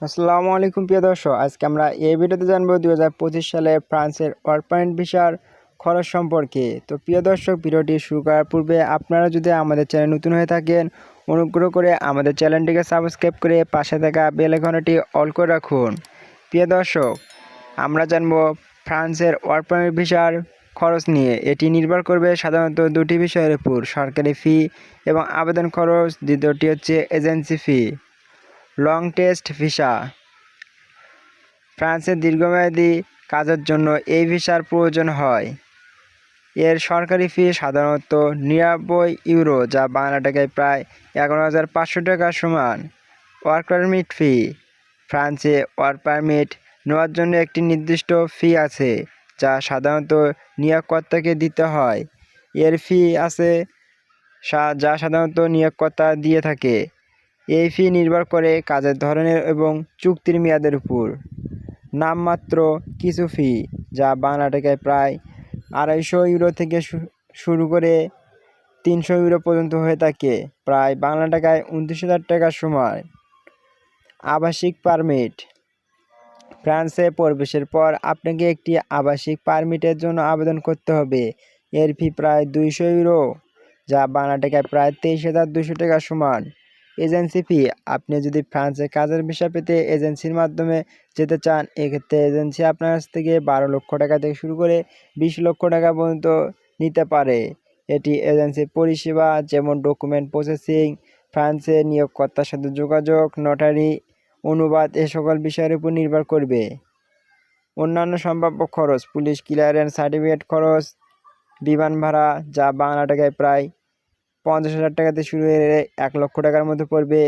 আসসালামু আলাইকুম, প্রিয় দর্শক। আজকে আমরা এই ভিডিওতে জানব দু হাজার পঁচিশ সালে ফ্রান্সের ওয়ার্ক ভিসার খরচ সম্পর্কে। তো প্রিয় দর্শক, ভিডিওটি শুরু করার পূর্বে আপনারা যদি আমাদের চ্যানেল নতুন হয়ে থাকেন, অনুগ্রহ করে আমাদের চ্যানেলটিকে সাবস্ক্রাইব করে পাশে থাকা বেল আইকনটি অল করে রাখুন। প্রিয় দর্শক, আমরা জানব ফ্রান্সের ওয়ার্ক পারমিট ভিসার খরচ নিয়ে। এটি নির্ভর করবে সাধারণত দুটি বিষয়ের উপর, সরকারি ফি এবং আবেদন খরচ। দ্বিতীয়টি হচ্ছে agency fee. Long test visa ফ্রান্সের দীর্ঘমেয়াদী কাজের জন্য এই ভিসার প্রয়োজন হয়। এর সরকারি ফি সাধারণত নিরানব্বই ইউরো, যা বাংলা টাকায় প্রায় এগারো হাজার পাঁচশো টাকার সমান। ওয়ার্ক পারমিট ফি ফ্রান্সে ওয়ার্ক পারমিট নেওয়ার জন্য একটি নির্দিষ্ট ফি আছে, যা সাধারণত নিয়োগকর্তাকে দিতে হয়। এর ফি আছে যা সাধারণত নিয়োগকর্তা দিয়ে থাকে। এই ফি নির্ভর করে কাজের ধরনের এবং চুক্তির মেয়াদের উপর। নামমাত্র কিছু ফি, যা বাংলা টাকায় প্রায় আড়াইশো ইউরো থেকে শুরু করে তিনশো ইউরো পর্যন্ত হয়ে থাকে, প্রায় বাংলা টাকায় উনত্রিশ হাজার টাকার সময়। আবাসিক পারমিট। ফ্রান্সে প্রবেশের পর আপনাকে একটি আবাসিক পারমিটের জন্য আবেদন করতে হবে। এর ফি প্রায় দুইশো ইউরো, যা বাংলা টাকায় প্রায় তেইশ হাজার দুশো টাকার সমান। এজেন্সি ফি আপনি যদি ফ্রান্সে কাজের ভিসা পেতে এজেন্সির মাধ্যমে যেতে চান, এক্ষেত্রে এজেন্সি আপনার কাছ থেকে বারো লক্ষ টাকা থেকে শুরু করে বিশ লক্ষ টাকা পর্যন্ত নিতে পারে। এটি এজেন্সির পরিষেবা, যেমন ডকুমেন্ট প্রসেসিং, ফ্রান্সে নিয়োগকর্তার সাথে যোগাযোগ, নটারি, অনুবাদ, এ সকল বিষয়ের উপর নির্ভর করবে। অন্যান্য সম্ভাব্য খরচ, পুলিশ ক্লিয়ারেন্স, সার্টিফিকেট খরচ, বিমান ভাড়া, যা বাংলা টাকায় প্রায় পঞ্চাশ হাজার টাকাতে শুরু হয়ে এক লক্ষ টাকার মধ্যে পড়বে।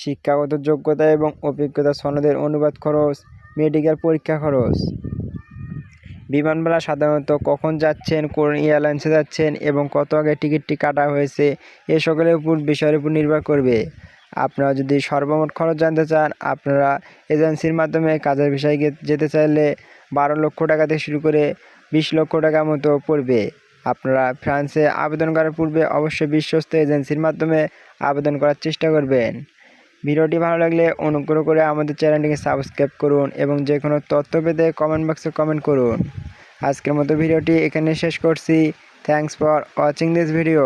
শিক্ষাগত যোগ্যতা এবং অভিজ্ঞতা সনদের অনুবাদ খরচ, মেডিকেল পরীক্ষা খরচ। বিমান ভাড়া সাধারণত কখন যাচ্ছেন, কোন এয়ারলাইন্সে যাচ্ছেন এবং কত আগে টিকিটটি কাটা হয়েছে, এ সকলের উপর বিষয়ের উপর নির্ভর করবে। আপনারা যদি সর্বমোট খরচ জানতে চান, আপনারা এজেন্সির মাধ্যমে কাজের বিষয়ে যেতে চাইলে বারো লক্ষ টাকা থেকে শুরু করে বিশ লক্ষ টাকার মতো পড়বে। আপনারা ফ্রান্সে আবেদন করার পূর্বে অবশ্যই বিশ্বস্ত এজেন্সির মাধ্যমে আবেদন করার চেষ্টা করবেন। ভিডিওটি ভালো লাগলে অনুগ্রহ করে আমাদের চ্যানেলটিকে সাবস্ক্রাইব করুন এবং যে কোনো তথ্য পেতে কমেন্ট বক্সে কমেন্ট করুন। আজকের মতো ভিডিওটি এখানে শেষ করছি। Thanks for watching this video